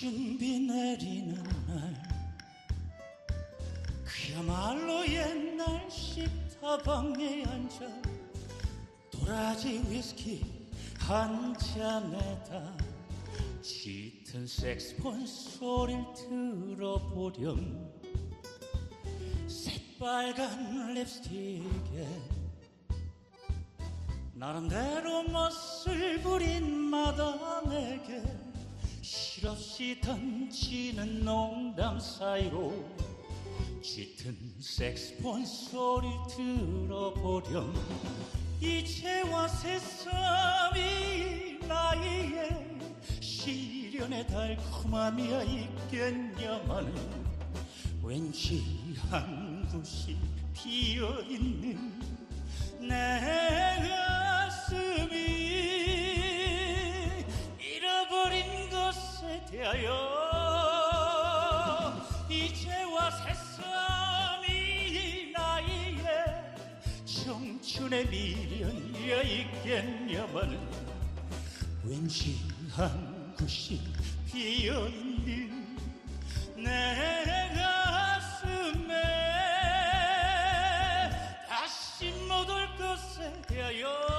신비 내리는 날 그야말로 옛날 식타방에 앉아 도라지 위스키 한 잔에다 짙은 색스폰 소리를 들어보렴. 새빨간 립스틱에 나름대로 멋을 부린 마담에게 실없이 던지는 농담 사이로 짙은 색스폰 소리 들어보렴. 이제와 새삼 시련의 달콤함이야 있겠냐마는 왠지 한 곳이 비어있는 내 가슴이 잃어버린 것에 대하여 이제와 새삼이 나이에 청춘의 미련이야 있겠냐마는 왠지 한 가끔씩 피어있는 내 가슴에 다시 못 올 것에 대하여